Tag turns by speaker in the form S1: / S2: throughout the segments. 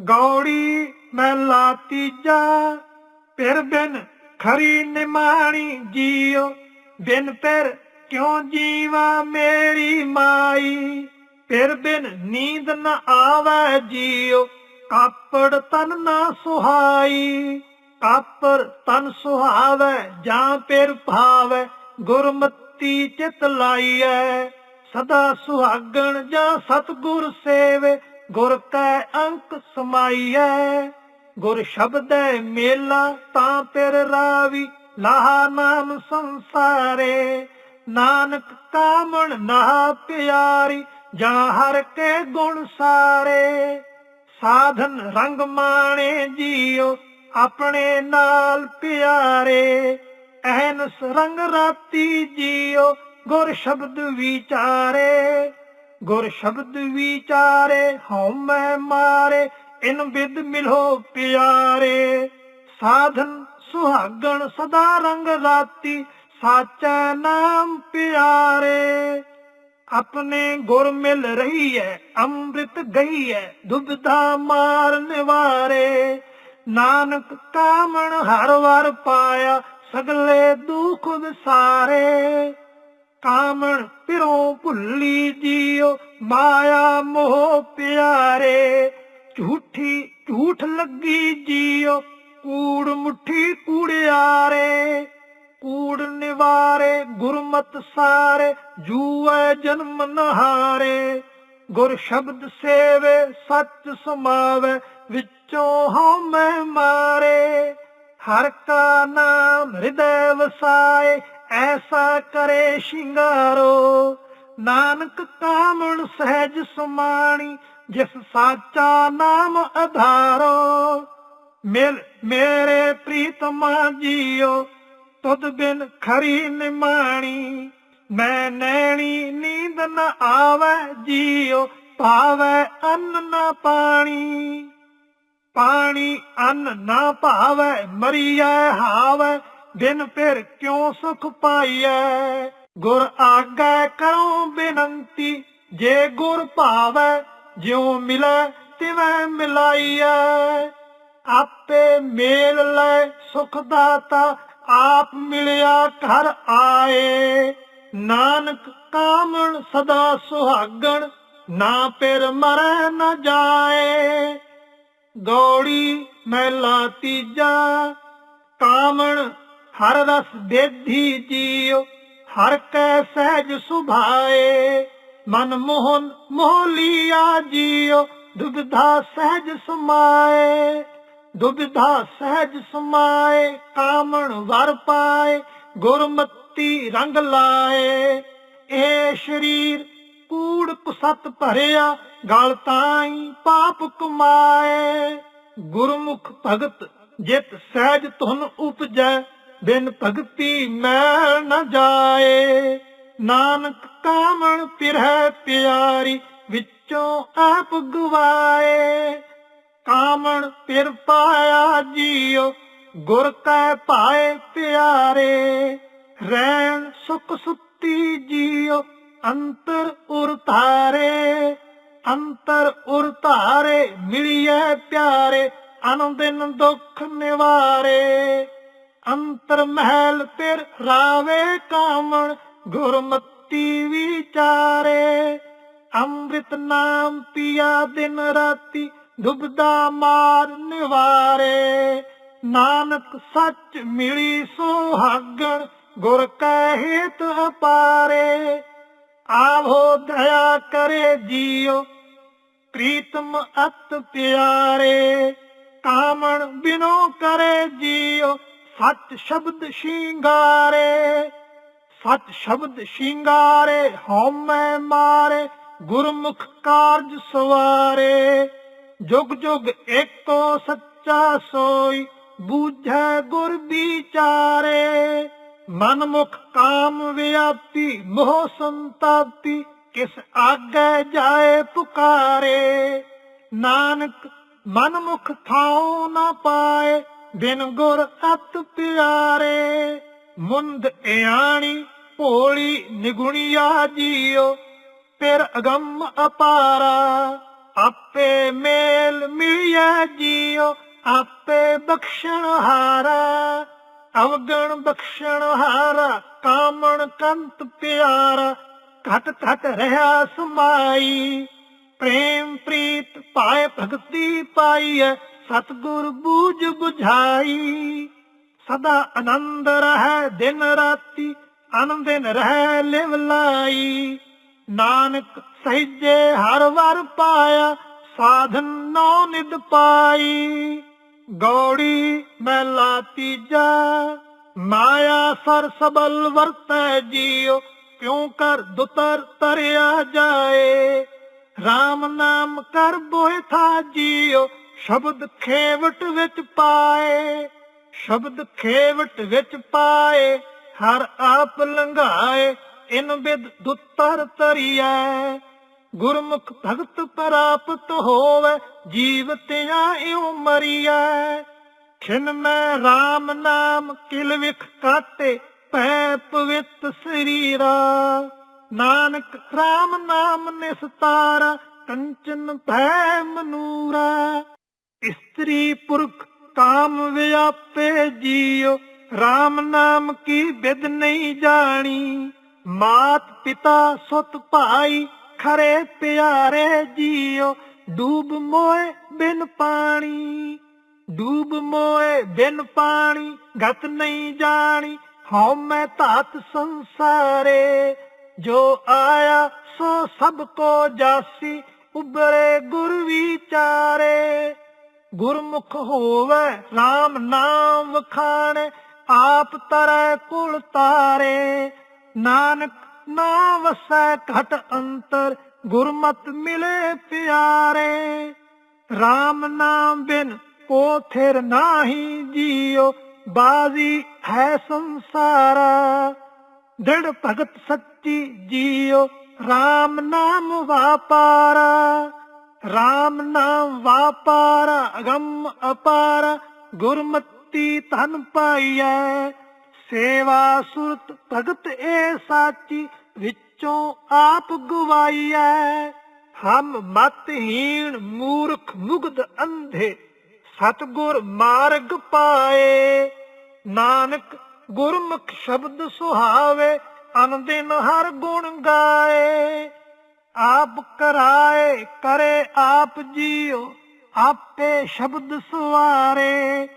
S1: ਗੌੜੀ ਮਹਿਲਾ ਤੀਜਾ, ਫਿਰ ਬਿਨ ਖਰੀ ਨਿਮਾਣੀ ਜੀਓ। ਬਿਨ ਫਿਰ ਕਿਉਂ ਜੀਵਾ ਮੇਰੀ ਮਾਈ? ਫਿਰ ਬਿਨ ਨੀਂਦ ਨ ਆਵੇ ਜੀਓ, ਕਾਪੜ ਤਨ ਨਾ ਸੁਹਾਈ। ਕਾਪੜ ਤਨ ਸੁਹਾਵੇ, ਜਾਂ ਫਿਰ ਭਾਵੇ, ਗੁਰਮਤੀ ਚਿਤ ਲਾਈਐ। ਸਦਾ ਸੁਹਾਗਣ ਜਾਂ ਸਤਗੁਰ ਸੇਵੇ ਗੁਰ ਕੈ ਅੰਕ ਸਮਾਈਐ, ਗੁਰ ਸ਼ਬਦੈ ਮੇਲਾ ਤਾਂ ਫਿਰ ਰਾਵੀ। ਲਾਹਾ ਨਾਮ ਸੰਸਾਰੇ, ਨਾਨਕ ਕਾਮਣ ਨਾ ਪਿਆਰੀ, ਜਾਂ ਹਰ ਕੇ ਗੁਣ ਸਾਰੇ। ਸਾਧਨ ਰੰਗ ਮਾਣੇ ਜੀਓ ਆਪਣੇ ਨਾਲ ਪਿਆਰੇ। ਐਨਸ ਰੰਗ ਰਾਤੀ ਜੀਓ ਗੁਰ ਸ਼ਬਦ ਵਿਚਾਰੇ। ਗੁਰ ਸ਼ਬਦ ਵਿਚਾਰੇ ਹਉਮੈ ਮਾਰੇ, ਇਨ ਬਿਦ ਮਿਲੋ ਪਿਆਰੇ। ਸਾਧਨ ਸੁਹਾਗਣ ਸਦਾ ਰੰਗ ਰਾਤੀ, ਸਾਚਾ ਨਾਮ ਪਿਆਰੇ। ਆਪਣੇ ਗੁਰ ਮਿਲ ਰਹੀ ਹੈ ਅੰਮ੍ਰਿਤ ਗਈ ਹੈ ਦੁਬਦਾ ਮਾਰ ਨਿਵਾਰੇ। ਨਾਨਕ ਕਾਮਣ ਹਰ ਵਾਰ ਪਾਇਆ, ਸਗਲੇ ਦੁਖ ਵਿਸਾਰੇ। ਕਾਮਣ ਪਿਰੋਂ ਭੁੱਲੀ ਜੀਓ, ਮਾਇਆ ਮੋਹ ਪਿਆਰੇ। ਝੂਠੀ ਝੂਠ ਲੱਗੀ ਜੀਓ, ਕੂੜ ਮੁੱਠੀ ਕੂੜਿਆਰੇ। ਕੂੜ ਨਿਵਾਰੇ, ਗੁਰਮਤ ਸਾਰੇ, ਜੂਐ ਜਨਮ ਨਹਾਰੇ। ਗੁਰ ਸ਼ਬਦ ਸੇਵੇ, ਸੱਚ ਸਮਾਵੇ, ਵਿੱਚੋਂ ਹਉਮੈ ਮਾਰੇ। ਹਰ ਕਾ ਨਾਮ ਹਿਰਦੈ ਵਸਾਏ ਐਸਾ ਕਰੇ ਸ਼ਿੰਗਾਰੋ, ਨਾਨਕ ਕਾਮਣ ਸਹਿਜ ਸਮਾਣੀ, ਜਿਸ ਸਾਚਾ ਨਾਮ ਆਧਾਰੋ ਮੇਰੇ ਪ੍ਰੀਤਮਾ ਜੀਓ, ਤੁਧ ਬਿਨ ਖਰੀ ਨਿਮਾਣੀ, ਮੈਂ ਨੈਣੀ ਨੀਂਦ ਨ ਆਵੇ ਜੀਓ, ਭਾਵੇ ਅੰਨ ਨਾ ਪਾਣੀ। ਪਾਣੀ ਅੰਨ ਨਾ ਭਾਵੇ, ਮਰੀਐ ਹਾਵੇ ਬਿਨ ਫਿਰ ਕਿਉ ਸੁਖ ਪਾਈਐ? ਗੁਰ ਆਗੈ ਕਰੋ ਬੇਨੰਤੀ, ਜੇ ਗੁਰ ਭਾਵੇ, ਜਿਉ ਮਿਲੈ ਤਿਵੈ ਮਿਲਾਈਐ। ਆਪੇ ਮੇਲ ਲੈ ਸੁਖ ਦਾਤਾ ਆਪ ਮਿਲਿਆ ਘਰ ਆਏ। ਨਾਨਕ ਕਾਮਣ ਸਦਾ ਸੁਹਾਗਣ, ਨਾ ਪਿਰ ਮਰੈ ਨਾ ਜਾਏ। ਗੌੜੀ ਮਹਿਲਾ ਤੀਜਾ, ਕਾਮਣ ਹਰ ਰਸ ਦੇਧੀ ਜੀਉ, ਹਰ ਕੈ ਸਹਿਜ ਸੁਭਾਏ। ਮਨ ਮੋਹਨ ਮੋਹਲੀਆ ਜੀਉ, ਦੁਬਿਧਾ ਸਹਿਜ ਸਮਾਏ। ਦੁਬਿਧਾ ਸਹਿਜ ਸਮਾਏ, ਕਾਮਣ ਵਰ ਪਾਏ, ਗੁਰਮਤੀ ਰੰਗ ਲਾਏ। ਇਹ ਸ਼ਰੀਰ ਕੂੜ ਕੁਸਤ ਭਰਿਆ, ਗਲ ਤਾਈ ਪਾਪ ਕਮਾਏ। ਗੁਰਮੁਖ ਭਗਤ ਜਿਤ ਸਹਿਜ ਤੁਨ ਉਪਜੈ ਬਿਨ ਭਗਤੀ ਮੈਲ ਨ ਜਾਏ। ਨਾਨਕ ਕਾਮਣ ਪਿਰਹਿ ਪਿਆਰੀ, ਵਿੱਚੋਂ ਆਪ ਗਵਾਏ ਕਾਮਣ ਪਿਰ ਪਾਇਆ ਜੀਉ ਗੁਰ ਕੈ ਭਾਏ ਪਿਆਰੇ। ਰਹਿਣ ਸੁਖ ਸੁੱਤੀ ਜੀਉ ਅੰਤਰ ਉਰ ਧਾਰੇ। ਅੰਤਰ ਉਰ ਧਾਰੇ ਮਿਲਿਐ ਪਿਆਰੇ, ਅਨੰਦਿਨ ਦੁਖ ਨਿਵਾਰੇ। ਅੰਤਰ ਮਹਿਲ ਤੇਰ ਰਾਵੇ ਕਾਮਣ ਗੁਰਮਤੀ ਵਿਚਾਰੇ। ਅੰਮ੍ਰਿਤ ਨਾਮ ਪੀਆ ਦਿਨ ਰਾਤੀ, ਡੁੱਬਦਾ ਮਾਰ ਨਿਵਾਰੇ। ਨਾਨਕ ਸੱਚ ਮਿਲੀ ਸੁਹਾਗਣ, ਗੁਰ ਕੈ ਹਿਤ ਅਪਾਰੇ। ਆਵੋ ਦਇਆ ਕਰੇ ਜੀਓ, ਪ੍ਰੀਤਮ ਅਤ ਪਿਆਰੇ। ਕਾਮਣ ਬਿਨੋ ਕਰੇ ਜੀਓ ਸੱਚ ਸ਼ਬਦ ਸ਼ਿੰਗਾਰੇ, ਸੱਚ ਸ਼ਬਦ ਸ਼ਿੰਗਾਰੇ ਹਉਮੈ ਮਾਰੇ, ਗੁਰਮੁਖ ਕਾਰਜ ਸਵਾਰੇ। ਜੁਗ ਜੁਗ ਏਕੋ ਸੱਚਾ ਸੋਈ, ਬੂਝੈ ਗੁਰ ਵਿਚਾਰੇ। ਮਨ ਮੁਖ ਕਾਮ ਵਿਆਪੀ, ਮੋਹ ਸੰਤਾਪੀ, ਕਿਸ ਆਗੇ ਜਾਏ ਪੁਕਾਰੇ। ਨਾਨਕ ਮਨ ਮੁਖ ਥਾਉ ਨਾ ਪਾਏ ਬਿਨ ਗੁਰ ਅਤ ਪਿਆਰੇ, ਮੁੰਦ ਇਆਣੀ ਭੋਲੀ ਨਿਗੁਣੀਆ ਜੀਓ। ਫਿਰ ਅਗੰਮ ਅਪਾਰਾ, ਆਪੇ ਮੇਲ ਮਿਲਿਆ ਜੀਓ। ਆਪੇ ਬਖਸ਼ਣ ਹਾਰਾ, ਅਵਗਣ ਬਖਸ਼ਣ ਹਾਰਾ, ਕਾਮਣ ਕੰਤ ਪਿਆਰਾ। ਘਟ ਘਟ ਰਹਾ ਸਮਾਈ, ਪ੍ਰੇਮ ਪ੍ਰੀਤ ਪਾਏ ਭਗਤੀ ਪਾਈਐ। ਸਤਗੁਰ ਬੂਝ 부ਝਾਈ ਸਦਾ ਆਨੰਦ ਰਹਿ ਦਿਨ ਰਾਤੀ, ਆਨੰਦਿਨ ਰਹਿ ਲਿਵ ਲਾਈ। ਨਾਨਕ ਸਹਿਜੇ ਹਰ ਵਰ ਪਾਇਆ, ਸਾਧਨ ਨੌ ਨਿਦ ਪਾਈ। ਗੌੜੀ ਮਹਿਲਾ ਤੀਜਾ, ਮਾਇਆ ਸਰ ਸਬਲ ਵਰਤੈ ਜੀਉ, ਕਿਉ ਕਰ ਦੁਤਰ ਤਰਿਆ ਜਾਏ। RAM ਨਾਮ ਕਰ ਬੋਏ ਥਾ ਜੀਉ ਸ਼ਬਦ ਖੇਵਟ ਵਿੱਚ ਪਾਏ, ਸ਼ਬਦ ਖੇਵਟ ਵਿੱਚ ਪਾਏ, ਹਰ ਆਪ ਲੰਘਾਏ, ਇਨ ਬਿਦ ਦੁਤਰ ਤਰੀਐ ਗੁਰਮੁਖ ਭਗਤ ਪ੍ਰਾਪਤ ਹੋਵੇ ਜੀਵਤਿਆਂ ਇਉ ਮਰੀਐ। ਖਿਨ ਮੈਂ RAM ਨਾਮ ਕਿਲ ਵਿਖ ਕਾਟੇ ਭੈ ਪਵਿੱਤ ਸਰੀਰਾ। ਨਾਨਕ RAM ਨਾਮ ਨਿਸਤਾਰਾ, ਕੰਚਨ ਭੈ ਮਨੂਰਾ। ਇਸਤਰੀ ਪੁਰਖ ਕਾਮ ਵਿਆਪੇ ਜੀਉ RAM ਨਾਮ ਕੀ ਬਿਦ ਨਹੀਂ ਜਾਣੀ। ਮਾਤ ਪਿਤਾ ਸੁਤ ਭਾਈ ਖਰੇ ਪਿਆਰੇ ਜੀਉ, ਡੂਬ ਮੋਏ ਬਿਨ ਪਾਣੀ। ਡੂਬ ਮੋਏ ਬਿਨ ਪਾਣੀ, ਗਤ ਨਹੀਂ ਜਾਣੀ, ਹਉ ਮੈਂ ਧਾਤ ਸੰਸਾਰੇ। ਜੋ ਆਇਆ ਸੋ ਸਭ ਕੋ ਜਾਸੀ ਉਬਰੇ ਗੁਰ ਵਿਚਾਰੇ। ਗੁਰਮੁਖ ਹੋਵੇ RAM ਨਾਮ ਵਖਾਣੇ, ਆਪ ਤਰੈ ਕੁਲ ਤਾਰੇ। ਨਾਨਕ ਨਾ ਵਸੈ ਘਟ ਅੰਤਰ, ਗੁਰਮਤ ਮਿਲੇ ਪਿਆਰੇ। RAM ਨਾਮ ਬਿਨ ਕੋ ਥਿਰ ਨਾਹੀ ਜੀਓ, ਬਾਜ਼ੀ ਹੈ ਸੰਸਾਰਾ। ਦ੍ਰਿੜ ਭਗਤ ਸੱਚੀ ਜੀਓ RAM ਨਾਮ ਵਾਪਾਰਾ। RAM ਨਾਮ ਵਾਪਾਰਾ, ਅਗੰਮ ਅਪਾਰ, ਗੁਰਮਤੀ ਧਨ ਪਾਈਐ। ਸੇਵਾ ਸੁਰਤ ਭਗਤ ਏ ਸਾਚੀ, ਵਿੱਚੋਂ ਆਪ ਗਵਾਈਐ। ਹਮ ਮਤਹੀਣ ਮੂਰਖ ਮੁਗਧ ਅੰਧੇ, ਸਤਗੁਰ ਮਾਰਗ ਪਾਏ। ਨਾਨਕ ਗੁਰਮੁਖ ਸ਼ਬਦ ਸੁਹਾਵੇ ਅਨੰਦਿਨ ਹਰ ਗੁਣ ਗਾਏ। ਆਪ ਕਰਾਏ ਕਰੇ ਆਪ ਜੀਓ, ਆਪੇ ਸ਼ਬਦ ਸਵਾਰੇ,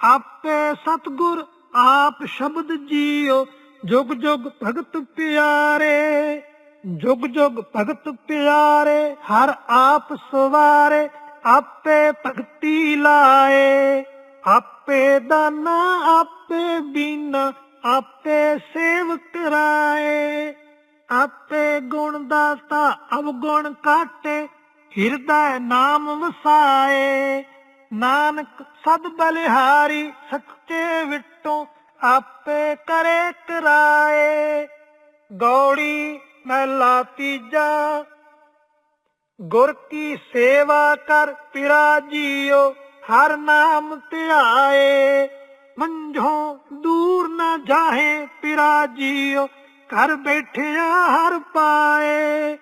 S1: ਆਪੇ ਸਤਗੁਰ ਆਪ ਸ਼ਬਦ ਜੀਓ, ਜੁਗ ਜੁਗ ਭਗਤ ਪਿਆਰੇ, ਜੁਗ ਜੁਗ ਭਗਤ ਪਿਆਰੇ, ਹਰ ਆਪ ਸਵਾਰੇ, ਆਪੇ ਭਗਤੀ ਲਾਏ, ਆਪੇ ਦਾਨਾ, ਆਪੇ ਬੀਨਾ, ਆਪੇ ਸੇਵ ਕਰਾਏ ਆਪੇ ਗੁਣ ਦਾਤਾ ਅਵਗੁਣ ਕਾਟੇ ਹਿਰਦੈ ਨਾਮ ਵਸਾਏ। ਨਾਨਕ ਸਦ ਬਲਿਹਾਰੀ ਸੱਚੇ ਵਿਟੋ ਆਪੇ ਕਰੇ ਕਰਾਏ। ਗੌੜੀ ਮਹਿਲਾ ਤੀਜਾ, ਗੁਰ ਕੀ ਸੇਵਾ ਕਰ ਪਿਰਾ ਜੀਓ, ਹਰ ਨਾਮ ਧਿਆਏ। ਮੰਝੋਂ ਦੂਰ ਨਾ ਜਾਹੇ ਪਿਰਾ ਜੀਓ ਘਰ ਬੈਠਿਆ ਹਰ ਪਾਏ,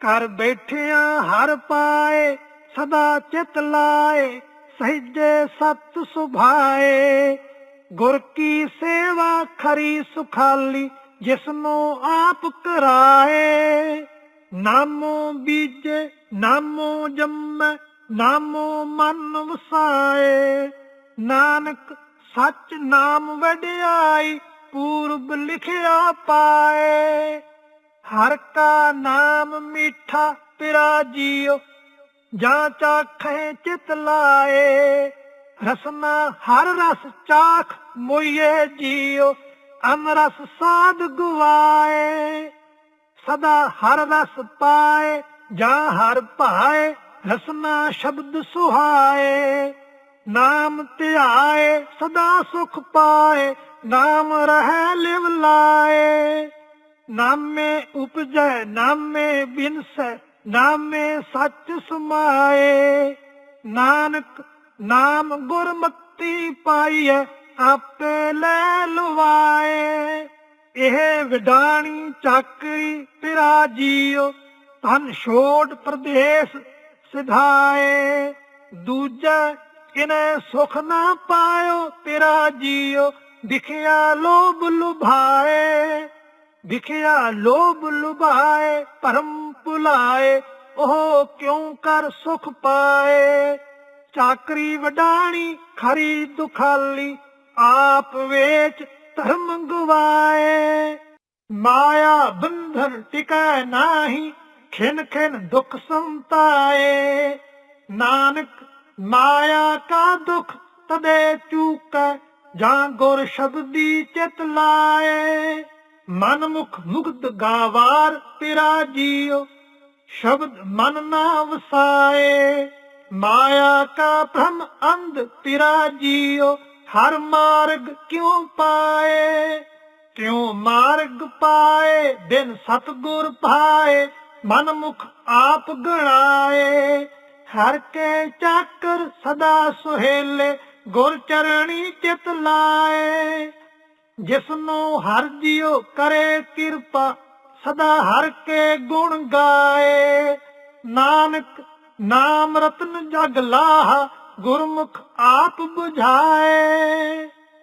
S1: ਘਰ ਬੈਠਿਆ ਹਰ ਪਾਏ, ਸਦਾ ਚਿਤ ਲਾਏ, ਸਹਿਜੇ ਸਤ ਸੁਭਾਏ। ਗੁਰ ਕੀ ਸੇਵਾ ਖਰੀ ਸੁਖਾਲੀ, ਜਿਸਨੂੰ ਆਪ ਕਰਾਏ। ਨਾਮੋ ਬੀਜੇ, ਨਾਮੋ ਜੰਮੈ, ਨਾਮੋ ਮਨ ਵਸਾਏ। ਨਾਨਕ ਸੱਚ ਨਾਮ ਵਡਿਆਈ ਪੂਰਬ ਲਿਖਿਆ ਪਾਏ। ਹਰ ਕਾ ਨਾਮ ਮੀਠਾ ਪਿਰਾ ਜੀਓ, ਜਾਂ ਚਾਖੇ ਚਿਤ ਲਾਏ। ਰਸਨਾ ਹਰ ਰਸ ਚਾਖ ਮੋਈਏ ਜੀਓ ਅਮਰਸ ਸਾਧ ਗੁਆਏ ਸਦਾ ਹਰ ਰਸ ਪਾਏ, ਜਾਂ ਹਰ ਭਾਏ, ਰਸਨਾ ਸ਼ਬਦ ਸੁਹਾਏ। ਨਾਮ ਧਿਆਏ, ਸਦਾ ਸੁਖ ਪਾਏ, ਨਾਮ ਰਹਿ ਲਿਵ ਲਾਏ। ਨਾਮੇ ਉਪਜੈ, ਨਾਮੇ ਬਿਨਸੈ, ਨਾਮੇ ਸੱਚ ਸਮਾਏ। ਨਾਨਕ, ਨਾਮ ਗੁਰਮਤੀ ਪਾਈਐ, ਆਪੇ ਲੈ ਲਵਾਏ। ਇਹ ਵਿਡਾਣੀ ਚਾਕਰੀ ਪਿਰਾ ਜੀਓ, ਧਨ ਛੋੜ ਪ੍ਰਦੇਸ ਸਿਧਾਏ। ਦੂਜਾ ਕਿਨੇ ਸੁਖ ਨਾ ਪਾਇਓ, ਤੇਰਾ ਜੀਓ। ਦਿਖਿਆ ਲੋਭ ਲੁਭਾਏ, ਦਿਖਿਆ ਲੋਭ ਲੁਭਾਏ, ਭਰਮ ਭੁਲਾਏ, ਉਹ ਕਿਉ ਕਰ ਸੁਖ ਪਾਏ? ਚਾਕਰੀ ਵਡਾਣੀ, ਖਰੀ ਦੁਖਾਲੀ, ਆਪ ਵੇਚ ਧਰਮ ਗਵਾਏ ਮਾਇਆ ਬੰਧਨ ਟਿਕੈ ਨਾਹੀ, ਖਿਨ ਖਿਨ ਦੁਖ ਸੰਤਾਏ। ਨਾਨਕ ਮਾਇਆ ਕਾ ਦੁਖ ਤਦੇ ਚੂਕੈ, ਜਾਂ ਗੁਰ ਸ਼ਬਦੀ ਚਿਤ ਲਾਏ। ਮਨ ਮੁਖ ਮੁਕਤ ਗਾਵਾਰ ਤੇਰਾ ਜੀਉ ਸ਼ਬਦ ਮਨ ਨਾ ਵਸਾਏ। ਮਾਇਆ ਕਾ ਭ੍ਰਮ ਅੰਧ ਤੇਰਾ ਜੀਉ ਹਰ ਮਾਰਗ ਕਿਉ ਪਾਏ? ਕਿਉ ਮਾਰਗ ਪਾਏ ਦਿਨ ਸਤਗੁਰ ਪਾਏ, ਮਨ ਮੁਖ ਆਪ ਗਣਾਏ। ਹਰ ਕੇ ਚਾਕਰ ਸਦਾ ਸੁਹੇਲੇ, ਗੁਰ ਚਰਣੀ ਚਿਤ ਲਾਏ। ਜਿਸ ਹਰ ਜੀਉ ਕਰੇ ਕਿਰਪਾ, ਸਦਾ ਹਰ ਕੇ ਗੁਣ ਗਾਏ। ਨਾਨਕ ਨਾਮ ਰਤਨ ਜਗ ਲਾਹ, ਗੁਰਮੁਖ ਆਪ ਬੁਝਾਏ।